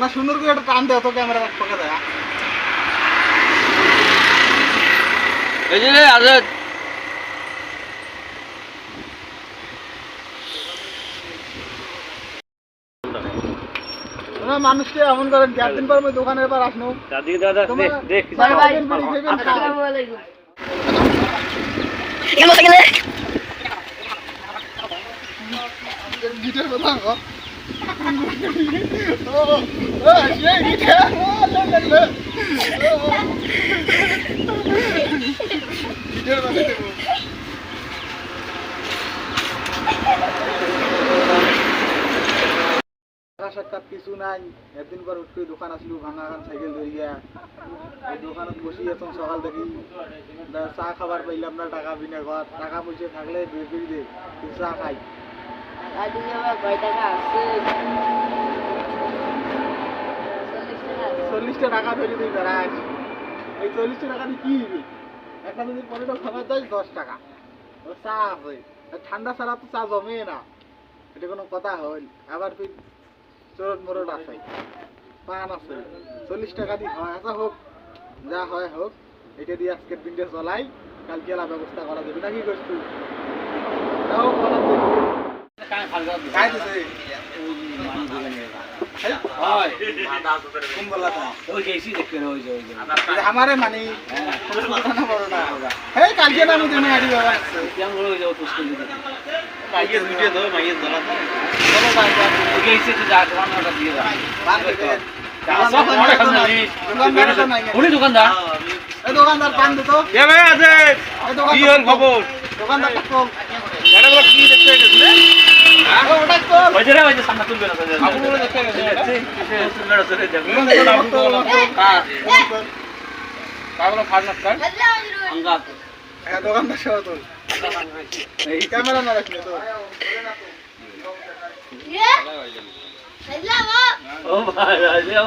না সুন্দর করে একটা টান দেও তো ক্যামেরা এক পাকে দেয় এই যে আজাদ মানুষকে এমন করেন চার দিন পর আমি দোকানের পর আসনো দাদা দেখ কিছু নাই। একদিন পর উঠতে দোকান আসলু ভাঙা খান সাইকেল ধরিয়া এই দোকানত বসি এখন সকাল দেখি। চা খাবার পাইলাম না, টাকা বিনা ঘর টাকা পয়সা থাকলে বের করে দে চা খাই। চল্লিশটা টাকা তুই এই চল্লিশটা টাকা দিয়ে একটা যদি খাবার দশ টাকা। চা ঠান্ডা ছাড়া তো চা জমে না। এটা কোনো কথা হল আবার তুই চরট মরট আছে। পান আছে। চল্লিশ টাকা দিয়ে হয় আচ্ছা হোক, যা হয় হোক, এটা দিয়ে আজকের দিনটা চলাই। কালকে ব্যবস্থা করা যাবে। নাকি করছ তাও আমারে মানি এই কালকে না আমি তুমি আড়ি বাবা আছে কেমন বলে ওই যে ওই পুষ্কর দিতে কালকে ভিডিও দাও মাইয়ে দাও চলো বাই ওই গেছি তো যা তোমার নামটা দিয়ে দাও বাই বাই সব খান না উনি দোকানদার দোকানদার পান দিত এ ভাই আছে কি হল খবর দোকানদার কি দেখতে হ্যাঁ ক্যামেরা না রাখলে তোর ও ভাই ও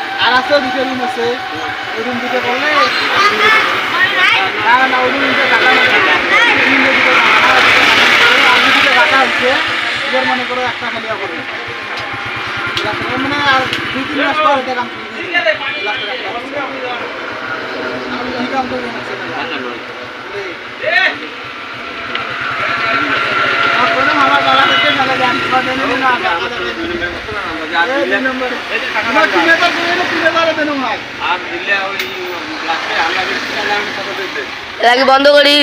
হয়ে আর আছে দুটো রুম আছে রুম দুটো করলে না না ওই রুম দুটো টাকা তিন দুটো মনে করো একটা খালি করে মানে আর দুই আমি করব আমার বাবা থেকে মেলা জান পাবেন না লাগে বন্ধ করি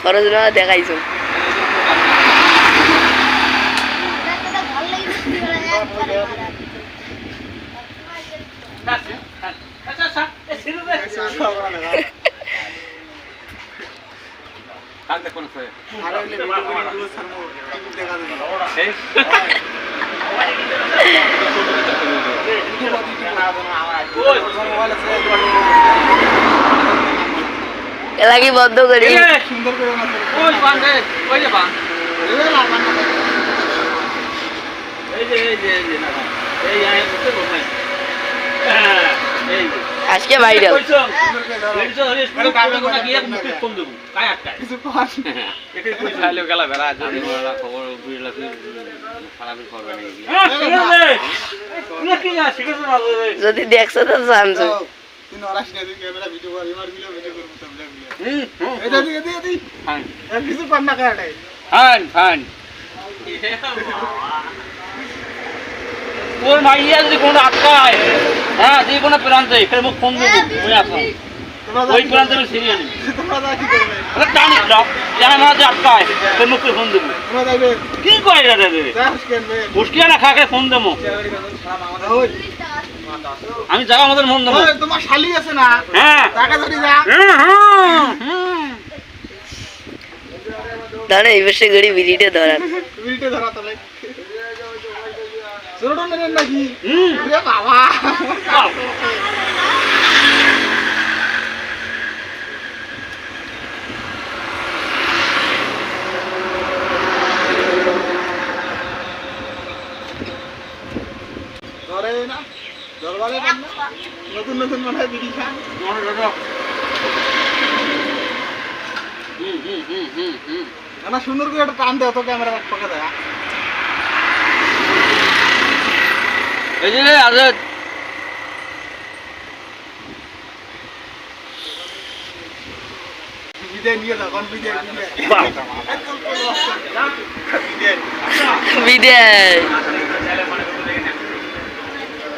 খরচ না দেখাইছো আচ্ছা আচ্ছা এ ছিল রে কাল দেখো না স্যার আর ভিডিও সামনে দেখা আছে লাগে বন্ধ করি সুন্দর করে ওই বান রে ওই যে বান এই যে এই যে এই যে না এই আয় করতে যে আজকে ভাইরাল কাবে কোনা গিয়ে মুক্তি ফোন যদি খবর বুঝলা ফির খারাপ তোর মাইয়া যদি কোনো আটকায় হ্যাঁ যে কোনো প্রান্তে এখানে মুখ ফোন দেবো বুঝে আসো তোমরা ওই প্রান্তে আমি সিরিয়াল তোমরা যা কি করবে আরে টানি মাঝে আটকায় তোর মুখে ফোন দেবো। কি করে? এটা দেবে মুশকিল না খাকে ফোন দেবো। ওই আমি যাব আমাদের মন দেবো। তোমার শালি আছে না? হ্যাঁ। টাকা ধরি যা। এই বসে গড়ি বিড়িটা ধরান। বিড়িতে ধরা নেন নাকি? ওরে বাবা। ধরে না দরবারে? নতুন নতুন মনে হয় বিড়ি খান। না সুন্দর করে একটা টান দেও তো ক্যামেরা পকে দেয় এই যে আজাদ বিদায় নিয়ে যাও কোন বিদায়। বিদায় বাহ। বিদায় বিদায়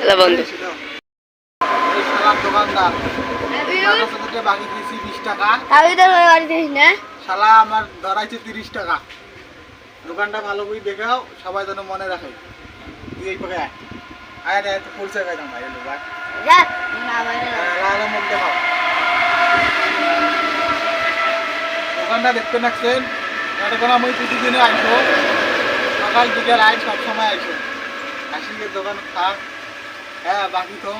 এলা বন্ধ। এই শালার দোকানদার আমার কাছে থেকে বাকি দিয়েছি বিশ টাকা আমি তো বাড়ি দিস না। শালা আমার ধরাইছে তিরিশ টাকা। দোকানটা ভালো করে দেখাও সবাই যেন মনে রাখে। তুই এই পাকে আয় আয় রে তো পরিচয় যা না বাইরে লালা মুখ দেখাও দোকানটা দেখতে নাকছেন এটা কোনো আমি প্রতিদিনে আইসো সকাল বিকেল আই সব সময় আইসো দোকান থাক। হ্যাঁ বাকি তো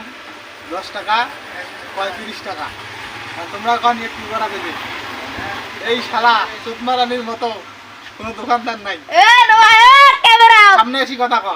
দশ টাকা পঁয়ত্রিশ টাকা। আর তোমরা কন একটু করা দেবে? এই শালা চোখ মারানির মতো কোনো দোকানদার নাই। সামনে এসি কথা ক